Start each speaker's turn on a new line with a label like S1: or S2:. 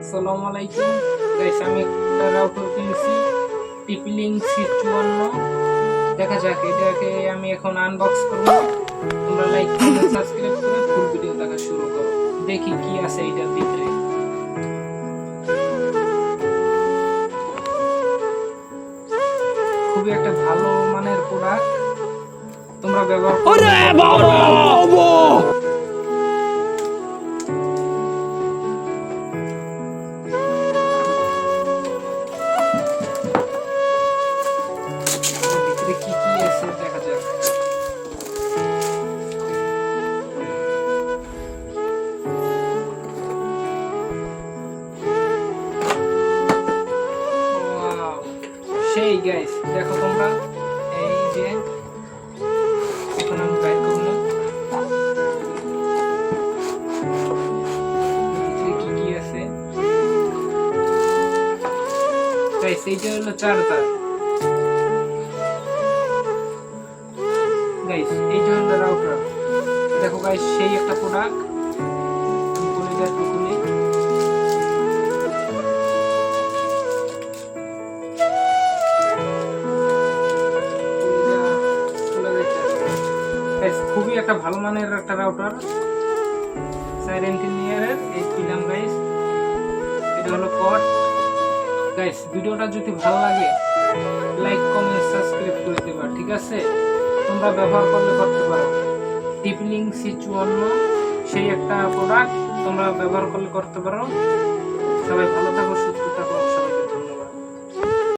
S1: আসসালামু আলাইকুম। গাইস আমি একটা টিপলিং সি দেখা যাক, এটাকে আমি এখন আনবক্স করব। তোমরা লাইক সাবস্ক্রাইব করে ফুল ভিডিও দেখা শুরু করো। দেখি কি আছে এটার ভিতরে। খুবই একটা ভালো মানের প্রোডাক্ট তোমরা ব্যবহার করো। সেই গাইস দেখো তোমরা, এই যে, এখন আমি বাইর করব। গাইস দেখো গাইস সেই একটা প্রোডাক্ট খুবই একটা ভালো মানের একটা রাউটার সাইলেন্ট ইঞ্জিনিয়ারের এই কিলাম গাইস এটা হলো কট গাইস ভিডিওটা যদি ভালো লাগে লাইক কমেন্ট সাবস্ক্রাইব করে দেবা, ঠিক আছে? তোমরা ব্যবহার করলে করতে পারো। টিপলিং সি সেই একটা প্রোডাক্ট তোমরা ব্যবহার করলে করতে পারো।